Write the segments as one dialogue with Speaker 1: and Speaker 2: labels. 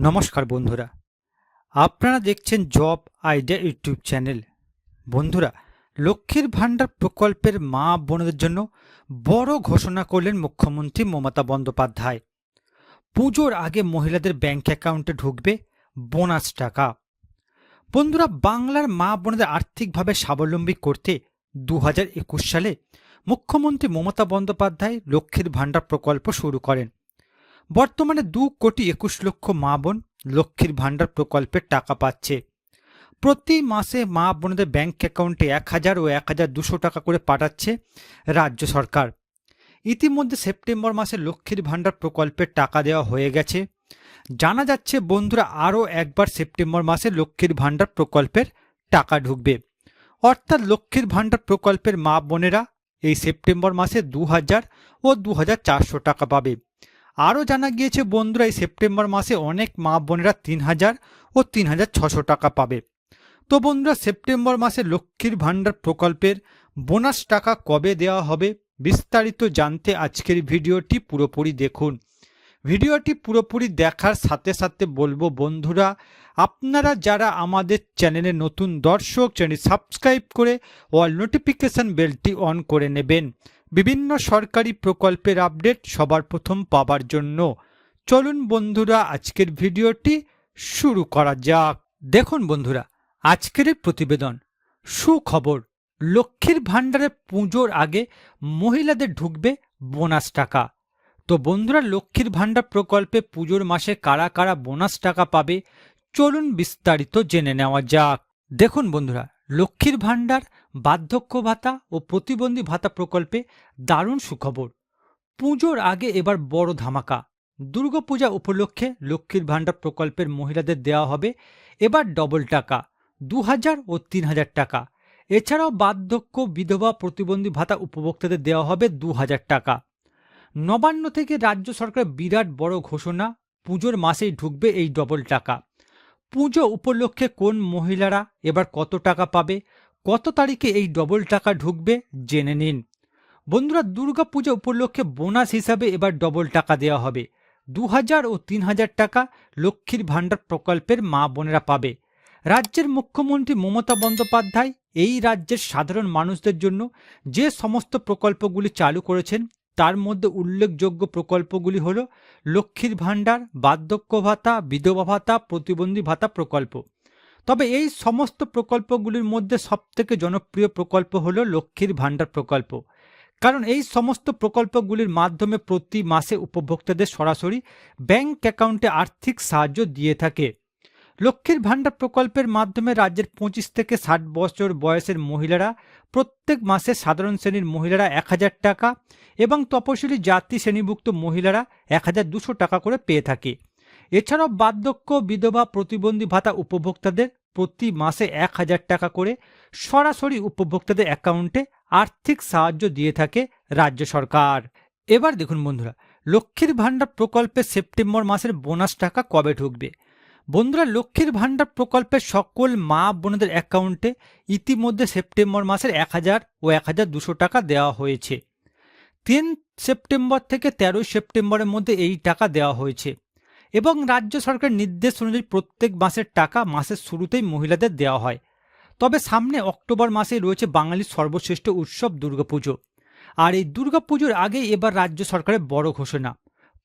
Speaker 1: নমস্কার বন্ধুরা। আপনারা দেখছেন জব আইডিয়া ইউটিউব চ্যানেল। বন্ধুরা, লক্ষ্মীর ভাণ্ডার প্রকল্পের মা বোনদের জন্য বড় ঘোষণা করলেন মুখ্যমন্ত্রী মমতা বন্দ্যোপাধ্যায়। পুজোর আগে মহিলাদের ব্যাংক অ্যাকাউন্টে ঢুকবে বোনাস টাকা। বন্ধুরা, বাংলার মা বোনদের আর্থিকভাবে স্বাবলম্বী করতে দু হাজার একুশ সালে মুখ্যমন্ত্রী মমতা বন্দ্যোপাধ্যায় লক্ষ্মীর ভাণ্ডার প্রকল্প শুরু করেন। বর্তমানে দু কোটি একুশ লক্ষ মা বোন লক্ষ্মীর ভাণ্ডার প্রকল্পের টাকা পাচ্ছে। প্রতি মাসে মা বোনদের ব্যাংক অ্যাকাউন্টে এক হাজার ও এক হাজার দুশো টাকা করে পাঠাচ্ছে রাজ্য সরকার। ইতিমধ্যে সেপ্টেম্বর মাসে লক্ষ্মীর ভাণ্ডার প্রকল্পের টাকা দেওয়া হয়ে গেছে। জানা যাচ্ছে, বন্ধুরা, আরও একবার সেপ্টেম্বর মাসে লক্ষ্মীর ভাণ্ডার প্রকল্পের টাকা ঢুকবে। অর্থাৎ লক্ষ্মীর ভাণ্ডার প্রকল্পের মা বোনেরা এই সেপ্টেম্বর মাসে দু হাজার ও দু হাজার চারশো টাকা পাবে। আরও জানা গিয়েছে, বন্ধুরা, এই সেপ্টেম্বর মাসে অনেক মা বোনেরা তিন হাজার ও তিন হাজার ছশো টাকা পাবে। তো বন্ধুরা, সেপ্টেম্বর মাসে লক্ষ্মীর ভাণ্ডার প্রকল্পের বোনাস টাকা কবে দেওয়া হবে বিস্তারিত জানতে আজকের ভিডিওটি পুরোপুরি দেখুন। ভিডিওটি পুরোপুরি দেখার সাথে সাথে বলব, বন্ধুরা, আপনারা যারা আমাদের চ্যানেলে নতুন দর্শক চ্যানেল সাবস্ক্রাইব করে অল নোটিফিকেশন বেলটি অন করে নেবেন। বিভিন্ন সরকারি প্রকল্পের আপডেট সবার প্রথম পাবার জন্য। চলুন বন্ধুরা, আজকের ভিডিওটি শুরু করা যাক। দেখুন বন্ধুরা, আজকের প্রতিবেদন। সুখবর, লক্ষ্মীর ভাণ্ডারে পুজোর আগে মহিলাদের ঢুকবে বোনাস টাকা। তো বন্ধুরা, লক্ষ্মীর ভাণ্ডার প্রকল্পে পুজোর মাসে কারা কারা বোনাস টাকা পাবে? চলুন বিস্তারিত জেনে নেওয়া যাক। দেখুন বন্ধুরা লক্ষ্মীর ভাণ্ডার, বার্ধক্য ভাতা ও প্রতিবন্ধী ভাতা প্রকল্পে দারুণ সুখবর। পুজোর আগে এবার বড় ধামাকা। দুর্গাপূজা উপলক্ষে লক্ষ্মীর ভাণ্ডার প্রকল্পের মহিলাদের দেওয়া হবে এবার ডবল টাকা দু হাজার ও তিন হাজার টাকা। এছাড়াও বার্ধক্য, বিধবা, প্রতিবন্ধী ভাতা উপভোক্তাদের দেওয়া হবে দু হাজার টাকা। নবান্ন থেকে রাজ্য সরকার বিরাট বড় ঘোষণা, পুজোর মাসেই ঢুকবে এই ডবল টাকা। পুজো উপলক্ষে কোন মহিলারা এবার কত টাকা পাবে? কত তারিখে এই ডবল টাকা ঢুকবে? জেনে নিন। বন্ধুরা, দুর্গা পূজা উপলক্ষে বোনাস হিসাবে এবার ডবল টাকা দেওয়া হবে। দু হাজার ও তিন হাজার টাকা লক্ষ্মীর ভাণ্ডার প্রকল্পের মা বোনেরা পাবে। রাজ্যের মুখ্যমন্ত্রী মমতা বন্দ্যোপাধ্যায় এই রাজ্যের সাধারণ মানুষদের জন্য যে সমস্ত প্রকল্পগুলি চালু করেছেন তার মধ্যে উল্লেখযোগ্য প্রকল্পগুলি হল লক্ষ্মীর ভাণ্ডার, বার্ধক্য ভাতা, বিধবা ভাতা, প্রতিবন্ধী ভাতা প্রকল্প। তবে এই সমস্ত প্রকল্পগুলির মধ্যে সবথেকে জনপ্রিয় প্রকল্প হল লক্ষ্মীর ভাণ্ডার প্রকল্প। কারণ এই সমস্ত প্রকল্পগুলির মাধ্যমে প্রতি মাসে উপভোক্তাদের সরাসরি ব্যাংক অ্যাকাউন্টে আর্থিক সাহায্য দিয়ে থাকে। লক্ষ্মীর ভাণ্ডার প্রকল্পের মাধ্যমে রাজ্যের পঁচিশ থেকে ষাট বছর বয়সের মহিলারা প্রত্যেক মাসে সাধারণ শ্রেণির মহিলারা এক হাজার টাকা এবং তপশিলি জাতি শ্রেণীভুক্ত মহিলারা এক হাজার দুশো টাকা করে পেয়ে থাকে। এছাড়াও বার্ধক্য, বিধবা, প্রতিবন্ধী ভাতা উপভোক্তাদের প্রতি মাসে এক হাজার টাকা করে সরাসরি উপভোক্তাদের অ্যাকাউন্টে আর্থিক সাহায্য দিয়ে থাকে রাজ্য সরকার। এবার দেখুন বন্ধুরা, লক্ষ্মীর ভাণ্ডার প্রকল্পে সেপ্টেম্বর মাসের বোনাস টাকা কবে ঢুকবে? বন্ধুরা, লক্ষ্মীর ভাণ্ডার প্রকল্পের সকল মা বোনদের অ্যাকাউন্টে ইতিমধ্যে সেপ্টেম্বর মাসের এক হাজার ও এক হাজার দুশো টাকা দেওয়া হয়েছে। তিন সেপ্টেম্বর থেকে তেরোই সেপ্টেম্বরের মধ্যে এই টাকা দেওয়া হয়েছে এবং রাজ্য সরকারের নির্দেশ অনুযায়ী প্রত্যেক মাসের টাকা মাসের শুরুতেই মহিলাদের দেওয়া হয়। তবে সামনে অক্টোবর মাসে রয়েছে বাঙালির সর্বশ্রেষ্ঠ উৎসব দুর্গাপুজো। আর এই দুর্গাপুজোর আগেই এবার রাজ্য সরকারের বড় ঘোষণা।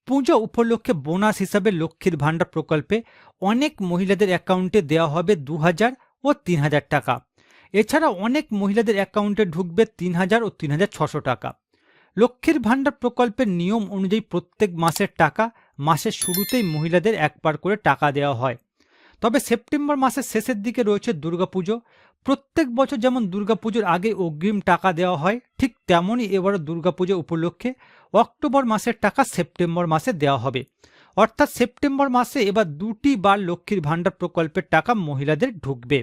Speaker 1: পুজো উপলক্ষে বোনাস হিসাবে লক্ষ্মীর ভাণ্ডার প্রকল্পে অনেক মহিলাদের অ্যাকাউন্টে দেওয়া হবে দু হাজার ও তিন হাজার টাকা। এছাড়া অনেক মহিলাদের অ্যাকাউন্টে ঢুকবে তিন হাজার ও তিন হাজার ছশো টাকা। লক্ষ্মীর ভাণ্ডার প্রকল্পের নিয়ম অনুযায়ী প্রত্যেক মাসের টাকা মাসের শুরুতেই মহিলাদের একবার করে টাকা দেওয়া হয়। তবে সেপ্টেম্বর মাসের শেষের দিকে রয়েছে দুর্গাপুজো। প্রত্যেক বছর যেমন দুর্গাপুজোর আগে অগ্রিম টাকা দেওয়া হয়, ঠিক তেমনই এবারও দুর্গাপুজো উপলক্ষে অক্টোবর মাসের টাকা সেপ্টেম্বর মাসে দেওয়া হবে। অর্থাৎ সেপ্টেম্বর মাসে এবার দুটি বার লক্ষ্মীর ভাণ্ডার প্রকল্পের টাকা মহিলাদের ঢুকবে।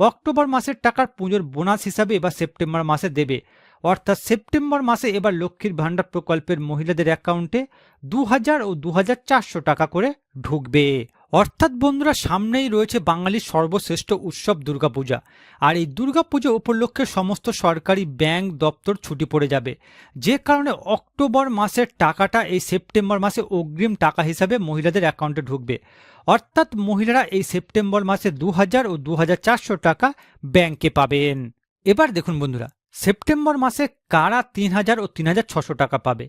Speaker 1: অক্টোবর মাসের টাকার পুজোর বোনাস হিসাবে এবার সেপ্টেম্বর মাসে দেবে। অর্থাৎ সেপ্টেম্বর মাসে এবার লক্ষ্মীর ভাণ্ডার প্রকল্পের মহিলাদের অ্যাকাউন্টে দু হাজার ও দু হাজার চারশো টাকা করে ঢুকবে। অর্থাৎ বন্ধুরা, সামনেই রয়েছে বাঙালির সর্বশ্রেষ্ঠ উৎসব দুর্গাপূজা। আর এই দুর্গাপুজো উপলক্ষে সমস্ত সরকারি ব্যাংক দপ্তর ছুটি পড়ে যাবে। যে কারণে অক্টোবর মাসের টাকাটা এই সেপ্টেম্বর মাসে অগ্রিম টাকা হিসাবে মহিলাদের অ্যাকাউন্টে ঢুকবে। অর্থাৎ মহিলারা এই সেপ্টেম্বর মাসে দু হাজার ও দু হাজার চারশো টাকা ব্যাংকে পাবেন। এবার দেখুন বন্ধুরা, সেপ্টেম্বর মাসে কারা তিন হাজার ও তিন টাকা পাবে?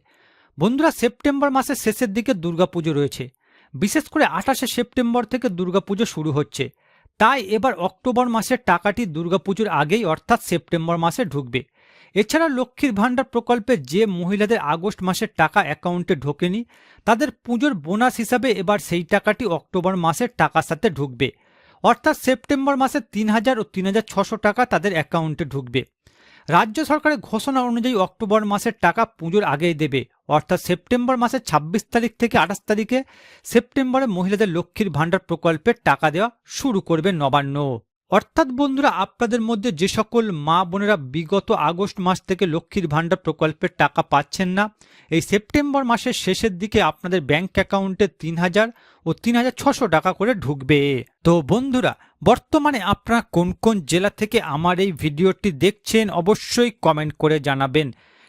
Speaker 1: বন্ধুরা, সেপ্টেম্বর মাসের শেষের দিকে দুর্গাপুজো রয়েছে। বিশেষ করে আঠাশে সেপ্টেম্বর থেকে দুর্গাপুজো শুরু হচ্ছে। তাই এবার অক্টোবর মাসের টাকাটি দুর্গাপুজোর আগেই অর্থাৎ সেপ্টেম্বর মাসে ঢুকবে। এছাড়া লক্ষ্মীর ভাণ্ডার প্রকল্পে যে মহিলাদের আগস্ট মাসের টাকা অ্যাকাউন্টে ঢোকেনি, তাদের পুজোর বোনাস হিসাবে এবার সেই টাকাটি অক্টোবর মাসের টাকার সাথে ঢুকবে। অর্থাৎ সেপ্টেম্বর মাসে তিন হাজার ও তিন হাজার ছশো টাকা তাদের অ্যাকাউন্টে ঢুকবে। রাজ্য সরকারের ঘোষণা অনুযায়ী অক্টোবর মাসের টাকা পুজোর আগেই দেবে। অর্থাৎ সেপ্টেম্বর মাসের ছাব্বিশ তারিখ থেকে আঠাশ তারিখে সেপ্টেম্বরে মহিলাদের লক্ষ্মীর ভাণ্ডার প্রকল্পের টাকা দেওয়া শুরু করবে নবান্ন। অর্থাৎ বন্ধুরা, আপনাদের মধ্যে যে সকল মা বোনেরা বিগত আগস্ট মাস থেকে লক্ষ্মীর ভাণ্ডার প্রকল্পের টাকা পাচ্ছেন না, এই সেপ্টেম্বর মাসের শেষের দিকে আপনাদের ব্যাংক অ্যাকাউন্টে তিন হাজার ও তিন হাজার ছশো টাকা করে ঢুকবে। তো বন্ধুরা, বর্তমানে আপনারা কোন কোন জেলা থেকে আমার এই ভিডিওটি দেখছেন, অবশ্যই কমেন্ট করে জানাবেন।